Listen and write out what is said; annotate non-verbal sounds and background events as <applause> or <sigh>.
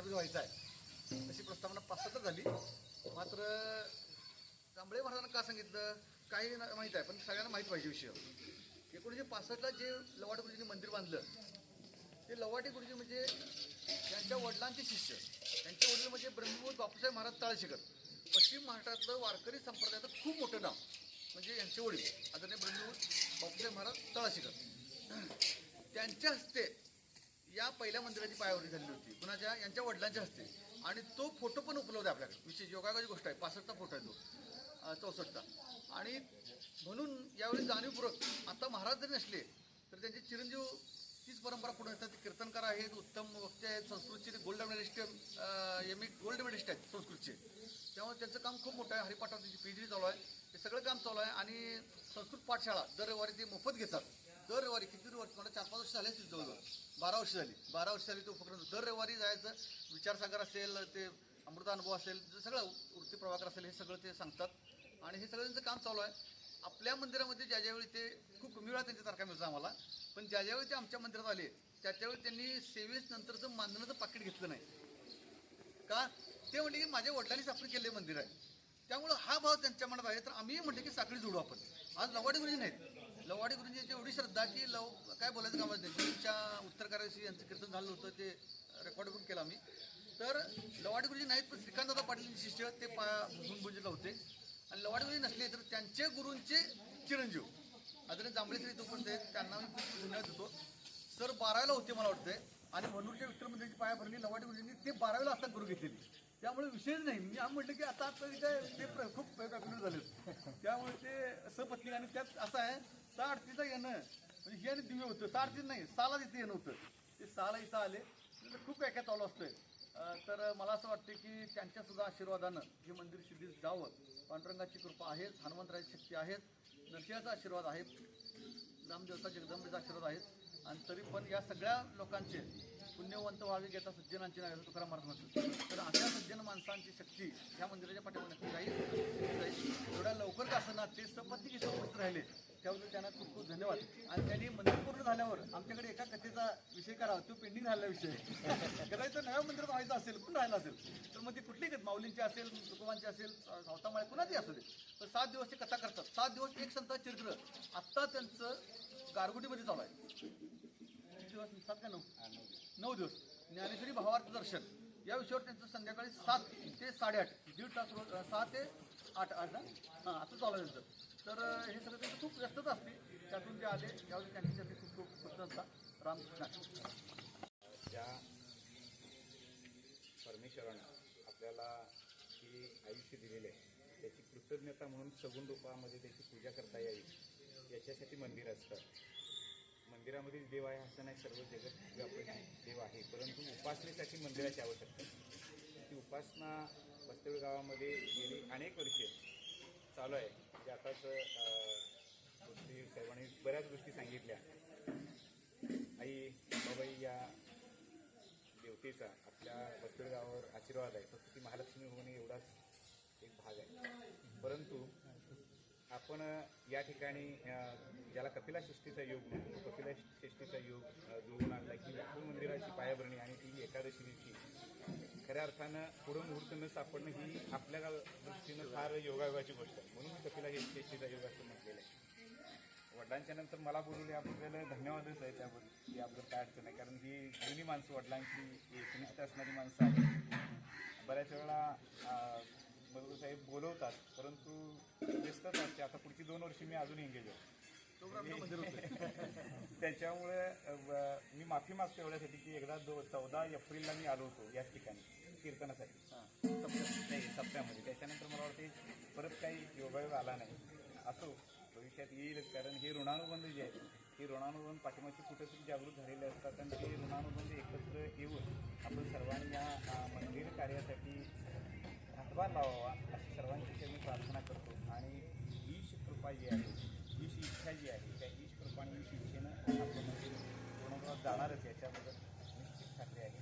प्रस्थापित व्हायचा आहे. तशी प्रस्तावना पाच झाली. मात्र कांबळे महाराजांना का सांगितलं? काही माहीत आहे पण सगळ्यांना माहीत पाहिजे विषय. एकोणीसशे पासष्टला जे लवाट गुरुजींनी मंदिर बांधलं ते लवाटे गुरुजी म्हणजे त्यांच्या वडिलांचे शिष्य. त्यांचे वडील म्हणजे ब्रह्मभूत बापूसाहेब महाराज ताळशेकर पश्चिम महाराष्ट्रातलं वारकरी संप्रदायाचं खूप मोठं नाव म्हणजे यांचे वडील आदरणीय ब्रह्मभूत बापूसाहेब महाराज तळाशीकर त्यांच्या हस्ते या पहिल्या मंदिराची पायावरणी झालेली होती कुणाच्या? यांच्या वडिलांच्या हस्ते. आणि तो फोटो पण उपलब्ध आहे आपल्याकडे. विशेष योगाची गोष्ट आहे. पासष्टचा फोटो आहे तो. चौसष्टचा. आणि म्हणून यावेळी जाणीवपूर्वक आता महाराज जरी नसले तर त्यांचे चिरंजीव तीच परंपरा पुढे असतात कीर्तनकार आहेत उत्तम वक्ते आहेत संस्कृतचे gold medalist M A gold medalist आहेत संस्कृतचे. त्यामुळे त्यांचं काम खूप मोठं आहे. हरिपाठावर त्यांची पी चालू आहे हे सगळं काम चालू आहे. आणि संस्कृत पाठशाळा दर रविवारी ते मोफत घेतात. दर रविवारी किती वर्ष म्हणजे चार पाच वर्ष झाले असतील जवळजवळ. बारा वर्ष झाली. बारा वर्ष झाली तो उपक्रम. दर रविवारी जायचं विचारसागर असेल ते अमृता अनुभव असेल जे सगळं वृत्ती प्रभाकर असेल हे सगळं ते सांगतात. आणि हे सगळं त्यांचं काम चालू आहे. आपल्या मंदिरामध्ये ज्या ज्यावेळी ते खूप कमी वेळा त्यांच्या तारखा मिळतात आम्हाला पण ज्या ज्यावेळी ते आमच्या मंदिरात आले त्या त्यावेळी त्यांनी सेवेस नंतरचं मानधनाचं पाकिट घेतलं नाही. का? ते म्हणले की माझ्या वडिलांनी साखळी केले मंदिर आहे. त्यामुळं हा भाव त्यांच्या मनात आहे. तर आम्ही म्हटलं की साखळी जोडू आपण. आज लवाडे गुरुजी नाहीत. लवाडी गुरुजींची एवढी श्रद्धा की लव काय बोलायचं कामात नाही. गुरुच्या उत्तरकाराशी यांचं कीर्तन झालं होतं ते रेकॉर्ड करून केलं आम्ही. तर लवाडी गुरुजी नाहीत पण श्रीकांतदादा पाटील शिष्य ते पा भुंबुंजीला होते आणि लवाडी गुरुजी नसले तर त्यांचे गुरूंचे चिरंजीव आदरणीय जांभळे श्री तो पण ते त्यांना मी खूप धन्यवाद देतो सर बारावीला होते मला वाटतंय आणि मनूरच्या विठ्ठल मंदिराची पाया भरली लवाडी गुरुजींनी ते बारावीला असताना गुरु घेतलेली त्यामुळे विषयच नाही मी आम्ही म्हटलं की आता आता काय ते प्र- खूप पॅक्युलर झाले त्यामुळे ते सपत्नी आणि त्यात असं आहे सहा तिथं येणं. म्हणजे हे आणि दिव्य होतं. सहा अडतीच नाही साला तिथे येणं होतं. ते साला इथं आले. खूप काय काय चालू असतं तर मला असं वाटतं की त्यांच्यासुद्धा आशीर्वादानं हे मंदिर सिद्धीस जावं. पांडुरंगाची कृपा आहे हनुमंतराची शक्ती आहेत नरसिंहाचा आशीर्वाद आहे रामदेवता जगदंबेचा आशीर्वाद आहेत आणि तरी पण या सगळ्या लोकांचे पुण्यवंत व्हावे घेता सज्जनांची नावे तुकाराम महाराज म्हणतात. तर अशा सज्जन माणसांची शक्ती ह्या मंदिराच्या पाठीवर नक्की जाईल. जाईल एवढ्या लवकर का असताना ते सपत्ती की उपस्थित राहिले. त्याबद्दल त्यांना खूप खूप धन्यवाद. आणि त्यांनी मंदिर पूर्ण झाल्यावर आमच्याकडे एका कथेचा विषय करावा. तो पेंडिंग झालेला विषय. करायचं नव्या मंदिरात व्हायचं असेल पण राहिला असेल तर मग ती कुठली कथ? माऊलींची असेल तुकोबांची असेल सावतामाळे कुणाची असू दे. तर सात दिवस ते कथा करतात. सात दिवस एक संत चरित्र आत्ता त्यांचं गारगुटीमध्ये चालू आहे. दिवस? सात का नऊ? नऊ दिवस. ज्ञानेश्वरी भावार्थ दर्शन. या विषयावर त्यांचं संध्याकाळी सात ते साडेआठ दीड तास रोज सहा ते आठ आठ ना? हां असं चालू आहे त्यांचं. तर हे सगळं त्यांचं खूप व्यस्तच असते. त्यातून जे आले त्यावेळी त्यांच्यासाठी खूप खूप कृतज्ञता रामकृष्ण ज्या परमेश्वरानं आपल्याला ही आयुष्य दिलेले आहे त्याची कृतज्ञता म्हणून सगुण रूपामध्ये त्याची पूजा करता यावी याच्यासाठी मंदिर असतं. मंदिरामध्ये देव आहे असं नाही सर्व जगत व्यापक देव आहे. परंतु उपासनेसाठी मंदिराची आवश्यकता ती उपासना बस्तळ गावामध्ये गेली अनेक वर्षे चालू आहे. म्हणजे आताच गोष्टी सर्वांनी बऱ्याच गोष्टी सांगितल्या. आई बाबाई या देवतेचा आपल्या बस्तळ आशीर्वाद आहे. फक्त ती महालक्ष्मी होणे एवढाच एक भाग आहे. परंतु आपण या ठिकाणी ज्याला कपिला षष्टीचा योग म्हणतो कपिला षष्टीचा योग अ, जुळवून आणला की विठ्ठल मंदिराची पायाभरणी आणि ती एकादशी खऱ्या अर्थानं पुढं मुहूर्त न सापडणं ही आपल्या दृष्टीनं फार योगायोगाची गोष्ट आहे. म्हणून मी कपिला षष्टीचा योग असं म्हटलेलं आहे. वडिलांच्या नंतर मला बोलवले याबद्दल धन्यवादच आहे त्याबद्दल याबद्दल काय अडचण आहे कारण ही जुनी माणसं वडिलांची एकनिष्ठ असणारी माणसं आहेत. बऱ्याच वेळा बरोबर साहेब बोलवतात परंतु व्यस्तच असते आता पुढची दोन वर्षी मी अजून एंगेज आहे. <laughs> त्याच्यामुळे मी माफी मागतो एवढ्यासाठी की एकदा दो चौदा एप्रिलला मी आलो होतो याच ठिकाणी. कीर्तनासाठी. आहे नाही त्याच्यानंतर मला वाटते परत काही योगायोग आला नाही. असो भविष्यात येईलच कारण हे ऋणानुबंध जे आहेत हे ऋणानुबंध पाठिंबाची कुठेतरी जागृत झालेले असतात आणि ते ऋणानुबंध एकत्र येऊन आपण सर्वांनी या मंदिर कार्यासाठी हातभार लावावा अशी सर्वांची मी प्रार्थना करतो. आणि ईश कृपा जी आहे ईश इच्छा जी आहे त्या ईश कृपा आणि ईश इच्छेनं आपण जाणारच याच्याबद्दल निश्चित खात्री आहे.